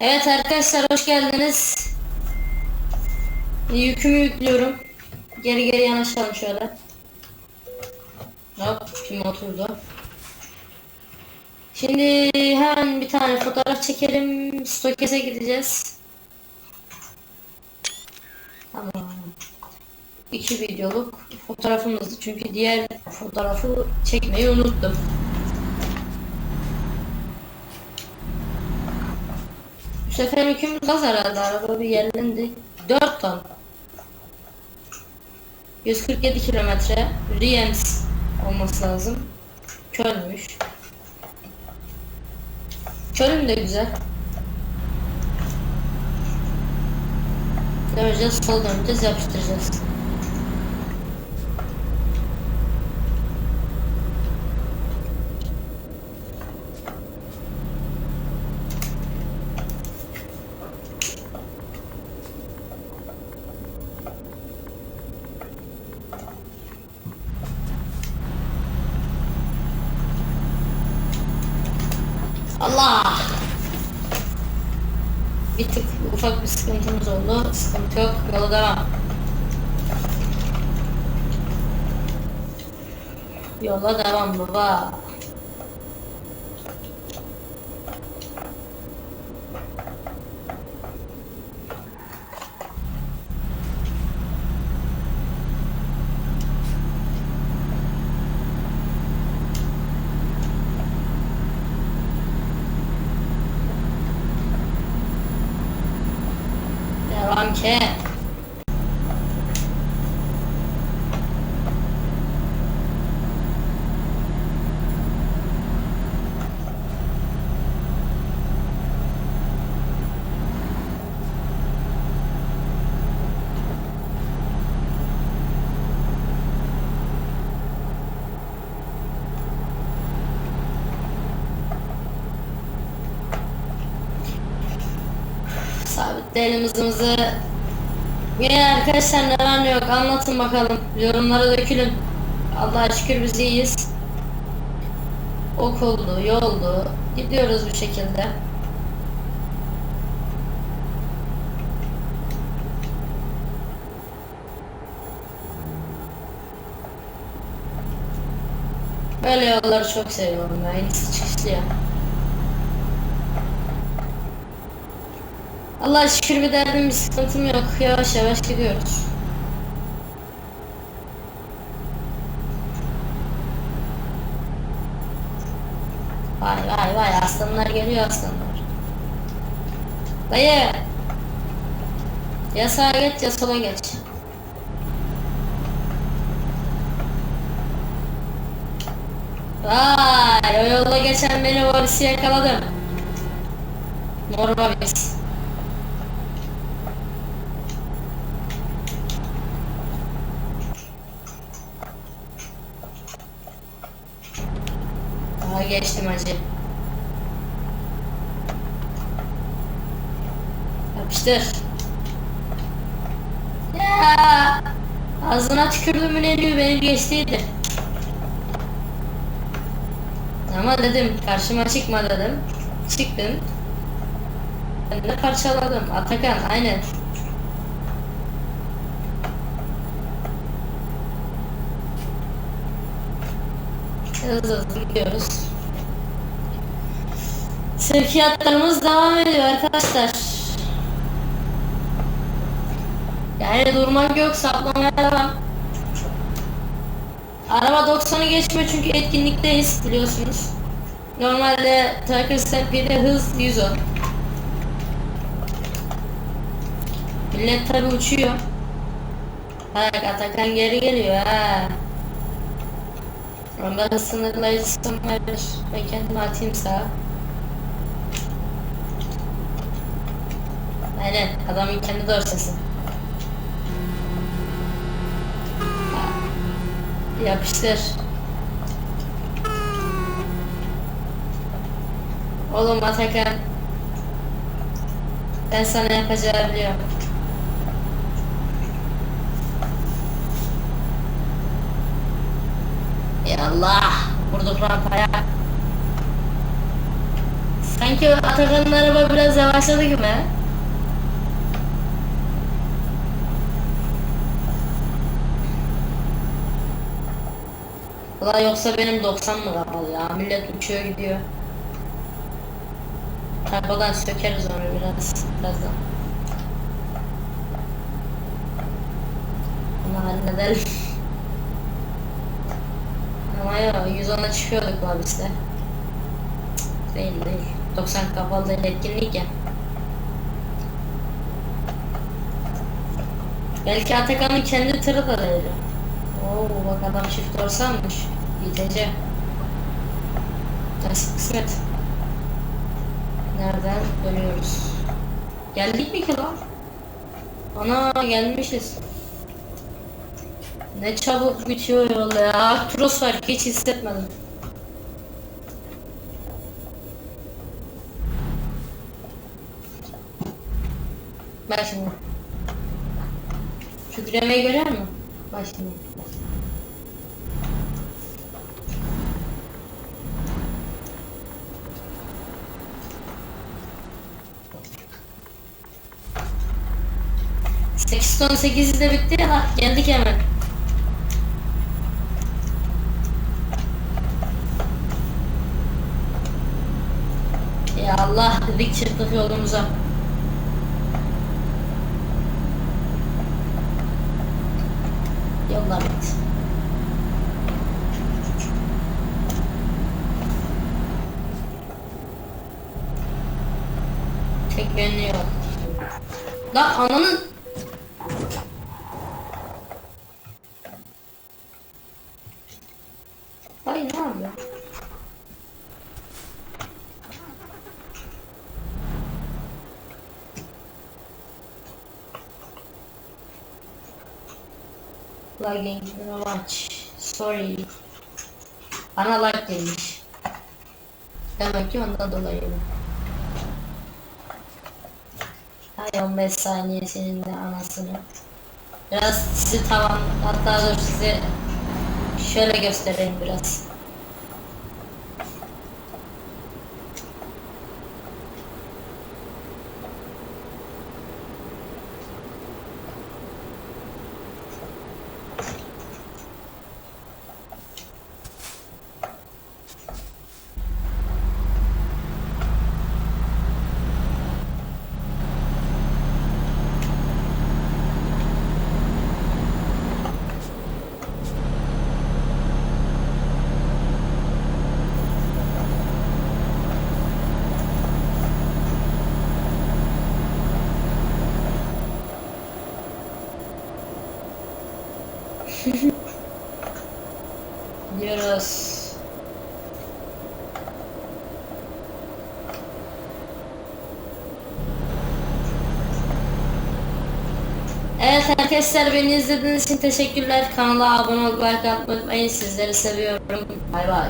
Evet arkadaşlar hoş geldiniz. Yükümü yüklüyorum. Geri geri yanaşalım şöyle. Hop kim oturdu. Şimdi hemen bir tane fotoğraf çekelim. Stokese gideceğiz. Tamam. İki videoluk fotoğrafımızdı çünkü diğer fotoğrafı çekmeyi unuttum. Sefer yükümüz az herhalde. Araba bir yerlendi. 4 ton. 147 kilometre. Riems olması lazım. Kölnmüş. Köln de güzel. Döneceğiz, sol döneceğiz, yapıştıracağız. Allah! Bir tık ufak bir sıkıntımız oldu. Sıkıntı yok. Yola devam. Yola devam baba. Devam ki. Hızımızı. Yine arkadaşlar ne var ne yok anlatın bakalım. Yorumlara dökülün. Allah'a şükür biz iyiyiz. Okuldu, yoldu. Gidiyoruz bu şekilde. Böyle yolları çok seviyorum ben. İkisi çıkışlı ya. Allah'a şükür bir derdim bir sıkıntım yok. Yavaş yavaş gidiyoruz. Vay vay vay aslanlar geliyor aslanlar. Dayı. Ya sağa geç ya sola geç. Vay o yolda geçen beni polisi yakaladım. Normal biz. Daha geçtim acı. Yapıştır. Ya ağzına tükürdüm ne diyor beni geçtiydi. Ama dedim karşıma çıkma dedim. Çıktın. Ben de parçaladım. Atakan aynen. Hızlı hızlı gidiyoruz. Sevkiyatlarımız devam ediyor arkadaşlar. Yani durmak yok saplamaya devam. Araba 90'ı geçmiyor çünkü etkinlikteyiz biliyorsunuz. Normalde Tracker Stampede hız 110. Millet tabi uçuyor. Bak Atakan geri geliyor ha. Ama sınırlayıcısın var. Ben kendimi atayım sağa. Aynen adamın kendi dorsesi. Ha, Yapıştır. Oğlum Atakan. Ben sana yapacağı biliyorum. Allah. Vurduk rampaya. Sanki Atakan'ın araba biraz yavaşladı gibi. Ulan yoksa benim 90 mı kapalı ya? Millet uçuyor gidiyor. Arabadan sökeriz onu biraz birazdan. Bunu halledelim. Ama ya 110'a çıkıyorduk lan biz de. Değil değil. 90 kapalı değil etkinlik ya. Belki Atakan'ın kendi tırı da değil. Oo bak adam çift dorsanmış. İTC. Nasip kısmet. Nereden dönüyoruz? Geldik mi ki lan? Ana gelmişiz. Ne çabuk bitiyor yol ya. Tros var hiç hissetmedim. Bak şimdi. Kükremeyi görüyor musun? Bak şimdi. Ton sekizi de bitti ya. Geldik hemen. Ya Allah dedik çıktık yolumuza. Yollar bitti. Tek yönlü yol. La ananın Ay ne yapıyor? Lagging watch. Sorry. Bana lag demiş. Demek ki ondan dolayı. Hay 15 saniye senin de anasını. Biraz sizi tavan hatta dur size şöyle göstereyim biraz. Gidiyoruz. Evet arkadaşlar beni izlediğiniz için teşekkürler. Kanala abone olmayı, like atmayı unutmayın. Sizleri seviyorum. Bay bay.